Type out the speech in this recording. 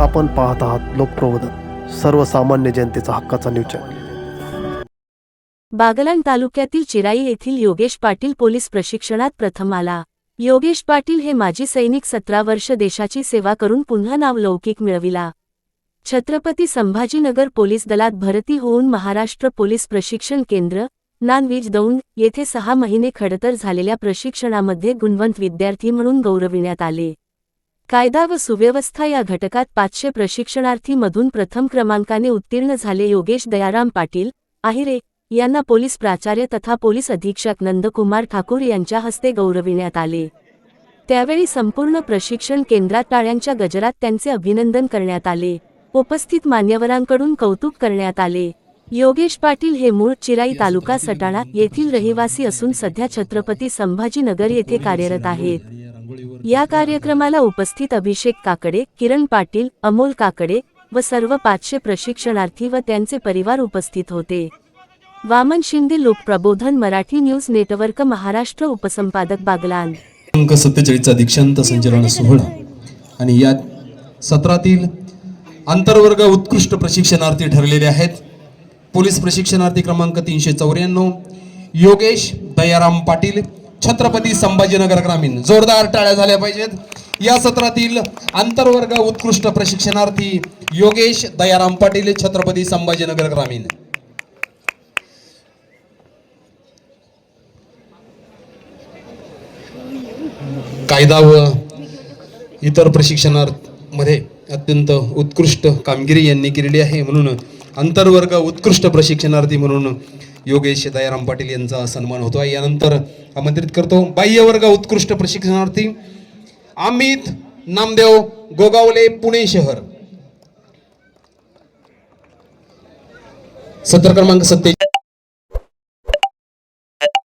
आपण पाहत आहात लोकप्रबोधन सर्वसामान्य जनतेचा हक्काचा न्यूज चॅनल बागलाण तालुक्यातील चिराई येथील योगेश पाटील पोलीस प्रशिक्षणात प्रथम आला. योगेश पाटील हे माजी सैनिक सतरा वर्ष देशाची सेवा करून पुन्हा नाव लौकिक मिळविला. छत्रपती संभाजीनगर पोलीस दलात भरती होऊन महाराष्ट्र पोलीस प्रशिक्षण केंद्र नानवीज दौंड येथे सहा महिने खडतर झालेल्या प्रशिक्षणामध्ये गुणवंत विद्यार्थी म्हणून गौरविण्यात आले. कायदा व सुव्यवस्था या घटकात पाचशे प्रशिक्षणार्थीमधून प्रथम क्रमांकाने उत्तीर्ण झाले योगेश दयाराम पाटील आहिरे यांना पोलीस प्राचार्य तथा पोलीस अधीक्षक नंदकुमार ठाकूर यांच्या हस्ते गौरविण्यात आले. त्यावेळी संपूर्ण प्रशिक्षण केंद्रात टाळ्यांच्या गजरात त्यांचे अभिनंदन करण्यात आले. उपस्थित मान्यवरांकडून कौतुक करण्यात आले. योगेश पाटील हे मूळ चिराई तालुका सटाणा येथील रहिवासी असून सध्या छत्रपती संभाजीनगर येथे कार्यरत आहेत. या कार्यक्रमाला उपस्थित अभिषेक काकडे किरण पाटील अमोल काकडे व सर्व पाचशे प्रशिक्षणार्थी व त्यांचे परिवार उपस्थित होते. वामन शिंदे लोकप्रबोधन मराठी न्यूज नेटवर्क महाराष्ट्र उपसंपादक बागलान. अंक सत्तेचाळीसचा दीक्षांत संचलन सोहळा. आणि या सत्रातील आंतरवर्ग उत्कृष्ट प्रशिक्षणार्थी ठरलेले आहेत. पोलीस प्रशिक्षणार्थी क्रमांक तीनशे चौऱ्याण्णव योगेश दयाराम पाटील छत्रपती संभाजीनगर ग्रामीण. जोरदार टाळ्या झाल्या पाहिजेत. या सत्रातील आंतरवर्ग उत्कृष्ट प्रशिक्षणार्थी योगेश दयाराम पाटील छत्रपती संभाजीनगर ग्रामीण. कायदा व इतर प्रशिक्षणामध्ये अत्यंत उत्कृष्ट कामगिरी यांनी केलेली आहे. म्हणून आंतरवर्ग उत्कृष्ट प्रशिक्षणार्थी म्हणून योगेश दयाराम पाटील यांचा सन्मान होतो. आहे यानंतर आमंत्रित करतो. बाह्यवर्ग उत्कृष्ट प्रशिक्षणार्थी अमित नामदेव गोगावले पुणे शहर. सत्र क्रमांक सत्ते